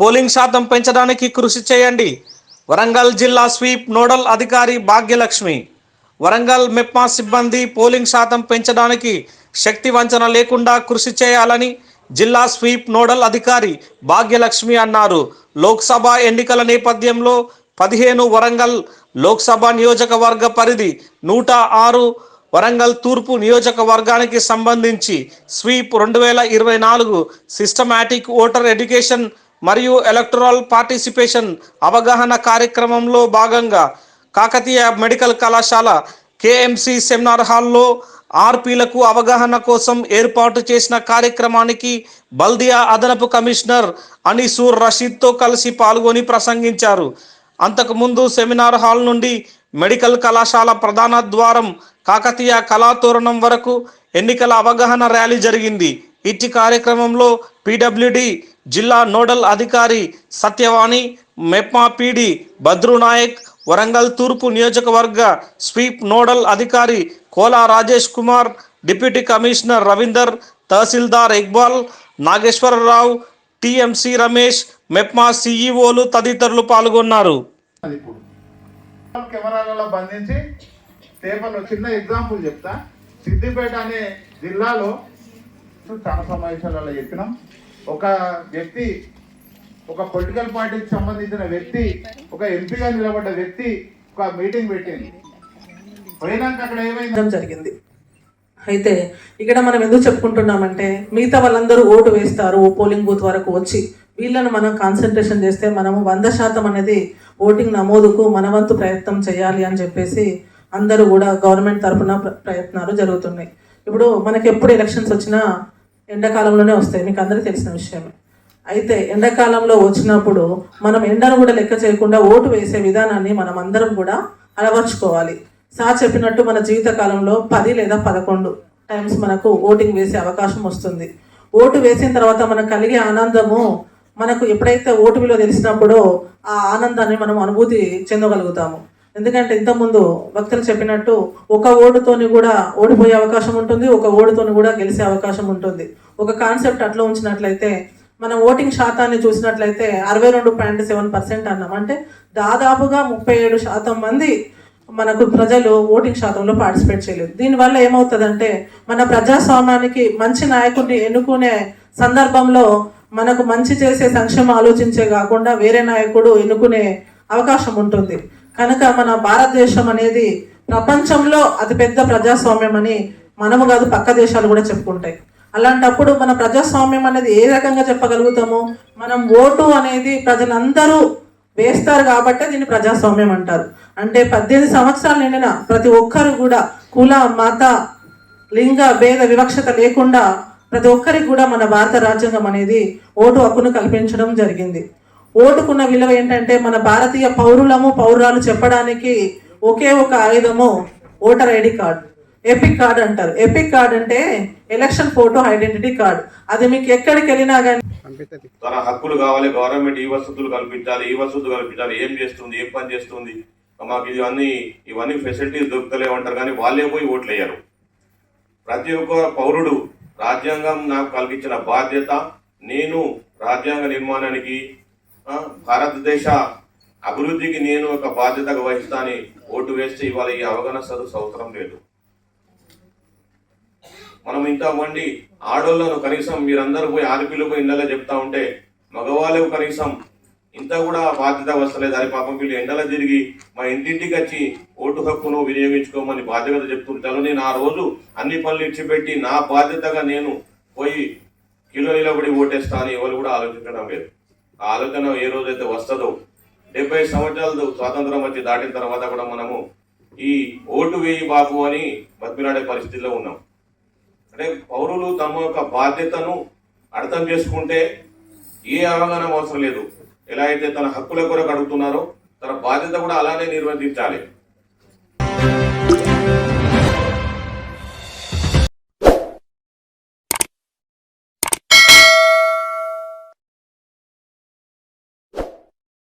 Polling శాతం పెంచడానికి కృషి చేయండి. వరంగల్ జిల్లా స్వీప్ నోడల్ అధికారి భాగ్యలక్ష్మి. వరంగల్ మెప్మా సిబ్బంది పోలింగ్ శాతం పెంచడానికి శక్తి వంచన లేకుండా కృషి చేయాలని జిల్లా స్వీప్ నోడల్ అధికారి భాగ్యలక్ష్మి అన్నారు. లోక్సభ ఎన్నికల నేపథ్యంలో పదిహేను వరంగల్ లోక్సభ నియోజకవర్గ పరిధి నూట ఆరు వరంగల్ తూర్పు నియోజకవర్గానికి సంబంధించి స్వీప్ రెండు వేల ఇరవై నాలుగు సిస్టమాటిక్ ఓటర్ ఎడ్యుకేషన్ మరియు ఎలక్టరల్ పార్టిసిపేషన్ అవగాహన కార్యక్రమంలో భాగంగా కాకతీయ మెడికల్ కళాశాల కేఎంసి సెమినార్ హాల్లో ఆర్పీలకు అవగాహన కోసం ఏర్పాటు చేసిన కార్యక్రమానికి బల్దియా అదనపు కమిషనర్ అనీసూర్ రషీద్తో కలిసి పాల్గొని ప్రసంగించారు. అంతకుముందు సెమినార్ హాల్ నుండి మెడికల్ కళాశాల ప్రధాన ద్వారం కాకతీయ కళాతోరణం వరకు ఎన్నికల అవగాహన ర్యాలీ జరిగింది. ఇట్టి కార్యక్రమంలో పీడబ్ల్యూడి జిల్లా నోడల్ అధికారి సత్యవాణి మెప్మా పీడి బద్రు నాయక్ వరంగల్ తూర్పు నియోజకవర్గ స్వీప్ నోడల్ అధికారి కోలా రాజేష్ కుమార్ డిప్యూటీ కమిషనర్ రవీందర్ తహసీల్దార్ ఇక్బాల్ నాగేశ్వరరావు టిఎంసి రమేష్ మెప్మా సిఈఓలు తదితరులు పాల్గొన్నారు. కెమెరాలలో బంధించి పేపర్లో చిన్న ఎగ్జాంపుల్ చెప్తా. సిద్దిపేట అనే జిల్లాలో చాలా సమావేశాలలో చెప్పినాం. ఒక వ్యక్తి ఒక పొలిటికల్ పార్టీకి సంబంధించిన వ్యక్తి ఒక ఎంపీగా నిలబడ్డ వ్యక్తి ఒక మీటింగ్ పెట్టింది. పోయినాక అక్కడ ఏమైంది? జరిగింది. అయితే ఇక్కడ మనం ఎందుకు చెప్పుకుంటున్నామంటే మిగతా వాళ్ళందరూ ఓటు వేస్తారు పోలింగ్ బూత్ వరకు వచ్చి. వీళ్ళను మనం కాన్సన్ట్రేషన్ చేస్తే మనము వంద శాతం అనేది ఓటింగ్ నమోదుకు మన వంతు ప్రయత్నం చేయాలి అని చెప్పేసి అందరూ కూడా గవర్నమెంట్ తరఫున ప్రయత్నాలు జరుగుతున్నాయి. ఇప్పుడు మనకి ఎప్పుడు ఎలక్షన్స్ వచ్చినా ఎండాకాలంలోనే వస్తాయి. మీకు అందరికీ తెలిసిన విషయమే అయితే ఎండాకాలంలో వచ్చినప్పుడు మనం ఎండను కూడా లెక్క చేయకుండా ఓటు వేసే విధానాన్ని మనం అందరం కూడా అలవర్చుకోవాలి. సార్ చెప్పినట్టు మన జీవితకాలంలో పది లేదా పదకొండు టైమ్స్ మనకు ఓటింగ్ వేసే అవకాశం వస్తుంది. ఓటు వేసిన తర్వాత మనకు కలిగే ఆనందము మనకు ఎప్పుడైతే ఓటు విలువ తెలిసినప్పుడో ఆ ఆనందాన్ని మనం అనుభూతి చెందగలుగుతాము. ఎందుకంటే ఇంతకుముందు భక్తులు చెప్పినట్టు ఒక ఓటుతోని కూడా ఓడిపోయే అవకాశం ఉంటుంది ఒక ఓటుతోని కూడా గెలిచే అవకాశం ఉంటుంది. ఒక కాన్సెప్ట్ అట్లా ఉంచినట్లయితే మనం ఓటింగ్ శాతాన్ని చూసినట్లయితే అరవై రెండు పాయింట్ సెవెన్ పర్సెంట్ అన్నాం. అంటే దాదాపుగా ముప్పై ఏడు శాతం మంది మనకు ప్రజలు ఓటింగ్ శాతంలో పార్టిసిపేట్ చేయలేదు. దీనివల్ల ఏమవుతుందంటే మన ప్రజాస్వామ్యానికి మంచి నాయకుడిని ఎన్నుకునే సందర్భంలో మనకు మంచి చేసే సంక్షేమం ఆలోచించే కాకుండా వేరే నాయకుడు ఎన్నుకునే అవకాశం ఉంటుంది. కనుక మన భారతదేశం అనేది ప్రపంచంలో అతిపెద్ద ప్రజాస్వామ్యం అని మనము కాదు పక్క దేశాలు కూడా చెప్పుకుంటాయి. అలాంటప్పుడు మన ప్రజాస్వామ్యం అనేది ఏ రకంగా చెప్పగలుగుతాము? మనం ఓటు అనేది ప్రజలందరూ వేస్తారు కాబట్టే దీన్ని ప్రజాస్వామ్యం అంటారు. అంటే పద్దెనిమిది సంవత్సరాలు నిండిన ప్రతి ఒక్కరు కూడా కుల మత లింగ భేద వివక్షత లేకుండా ప్రతి ఒక్కరికి కూడా మన భారత రాజ్యాంగం అనేది ఓటు హక్కును కల్పించడం జరిగింది. ఓటుకున్న విలువ ఏంటంటే మన భారతీయ పౌరులము పౌరాలు చెప్పడానికి ఒకే ఒక ఆయుధము voter ID card. EPIC card అంటారు. ఎపిక్ కార్డ్ అంటే ఎలక్షన్ ఫోటో ఐడెంటిటీ కార్డ్. అది మీకు ఎక్కడికి వెళ్ళినా కానీ తన హక్కులు కావాలి గవర్నమెంట్ ఈ వసతులు కల్పించాలి ఈ వసతులు కల్పించాలి ఏం చేస్తుంది ఏం పని చేస్తుంది. మాకు ఇవన్నీ ఇవన్నీ ఫెసిలిటీస్ దొరుకుతలేమంటారు కానీ వాళ్ళే పోయి ఓట్లు వేయరు ప్రతి ఒక్క పౌరుడు రాజ్యాంగం నాకు కల్పించిన బాధ్యత నేను రాజ్యాంగ నిర్మాణానికి భారతదేశ అభివృద్ధికి నేను ఒక బాధ్యతగా వహిస్తాని ఓటు వేస్తే ఇవాళ ఈ అవగాహన సదస్సు అవసరం లేదు. మనం ఇంతమంది ఆడోళ్ళను కనీసం మీరందరూ పోయి ఆడపిల్లలు పోయి ఇళ్ళలో చెప్తా ఉంటే మగవాళ్ళకు కనీసం ఇంత కూడా బాధ్యత వస్తలేదు. అని పాపం వీళ్ళు ఎండలో తిరిగి మా ఇంటింటికి వచ్చి ఓటు హక్కును వినియోగించుకోమని బాధ్యత చెప్తుంటాను నేను ఆ రోజు అన్ని పనులు ఇచ్చిపెట్టి నా బాధ్యతగా నేను పోయి కిలో నిలబడి ఓటేస్తా అని ఎవరు కూడా ఆలోచించడం లేదు. ఆ ఆలోచన ఏ రోజైతే వస్తుందో డెబ్బై సంవత్సరాలు స్వాతంత్రం వచ్చి దాటిన తర్వాత కూడా మనము ఈ ఓటు వేయి బాబు అని బతిమిలాడే పరిస్థితిలో ఉన్నాం. అంటే పౌరులు తమ యొక్క బాధ్యతను అర్థం చేసుకుంటే ఏ అవగాహన అవసరం లేదు. ఎలా అయితే తన హక్కుల కొరకు అడుగుతున్నారో తన బాధ్యత కూడా అలానే నిర్వర్తించాలి.